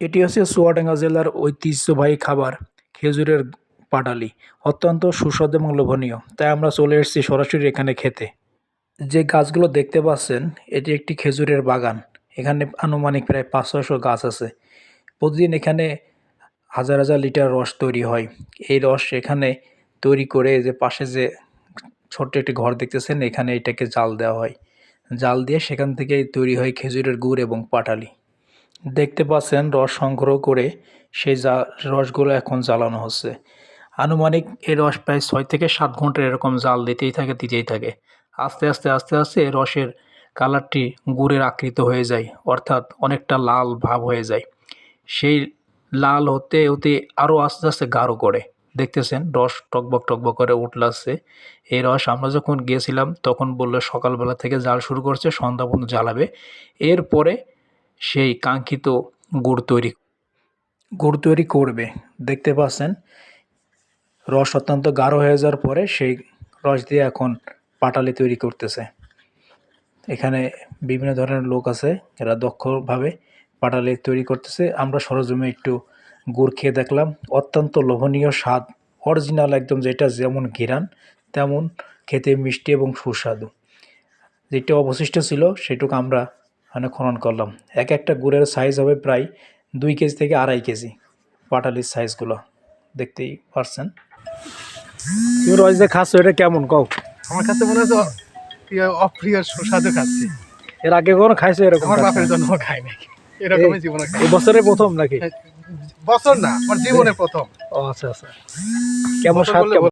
এটি হচ্ছে চুয়াডাঙ্গা জেলার ঐতিহ্যবাহী খাবার, খেজুরের পাটালি, অত্যন্ত সুস্বাদু এবং লোভনীয়। তাই আমরা চলে এসেছি সরাসরি এখানে খেতে। যে গাছগুলো দেখতে পাচ্ছেন, এটি একটি খেজুরের বাগান। এখানে আনুমানিক প্রায় পাঁচ ছয়শো গাছ আছে। প্রতিদিন এখানে হাজার হাজার লিটার রস তৈরি হয়। এই রস এখানে তৈরি করে যে পাশে যে ছোট্ট একটি ঘর দেখতেছেন, এখানে এটাকে জাল দেওয়া হয়। জাল দিয়ে সেখান থেকে তৈরি হয় খেজুরের গুড় এবং পাটালি। দেখতে পাচ্ছেন রস সংগ্রহ করে সেই যা রসগুলো এখন জ্বালানো হচ্ছে। আনুমানিক এই রস প্রায় ছয় থেকে সাত ঘণ্টা এরকম জাল দিতেই থাকে দিতেই থাকে। আস্তে আস্তে আস্তে আস্তে এই রসের কালারটি গুড়ের আকৃত হয়ে যায়, অর্থাৎ অনেকটা লাল ভাব হয়ে যায়। সেই লাল হতে হতে আরও আস্তে আস্তে গাঢ় করে। দেখতেছেন রস টকবক টকবক করে উঠলে আসছে। এই রস আমরা যখন গিয়েছিলাম তখন বলল সকালবেলা থেকে জাল শুরু করছে, সন্ধ্যা পর্যন্ত জ্বালাবে। এরপরে সেই কাঙ্ক্ষিত গুড় তৈরি গুড় তৈরি করবে। দেখতে পাচ্ছেন, রস অত্যন্ত গাঢ় হয়ে যাওয়ার পরে সেই রস দিয়ে এখন পাটালি তৈরি করতেছে। এখানে বিভিন্ন ধরনের লোক আছে, এরা দক্ষভাবে পাটালি তৈরি করতেছে। আমরা সরজমে একটু গুড় খেয়ে দেখলাম, অত্যন্ত লোভনীয় স্বাদ। অরিজিনাল একদম যেটা যেমন ঘিরান, তেমন খেতে মিষ্টি এবং সুস্বাদু। যেটা অবশিষ্ট ছিল, সেটুকু আমরা মানে খনন করলাম। এক একটা গুড়ের সাইজ হবে প্রায় দুই কেজি থেকে আড়াই কেজি পাটালির সাইজগুলো দেখতেই পারছেন। তুমি রস যে খাচ্ছ এটা কেমন? কও। আমার কাছে মনে হচ্ছে অপ্রিয় সুস্বাদু খাচ্ছি। এর আগে কখনো খাইছো এরকম আমার বাপের জন্য খাই নাকি এরকমই জীবনে এই বছরের প্রথম নাকি? বছর না আমার জীবনের প্রথম। ও আচ্ছা আচ্ছা। কেমন স্বাদ কেমন?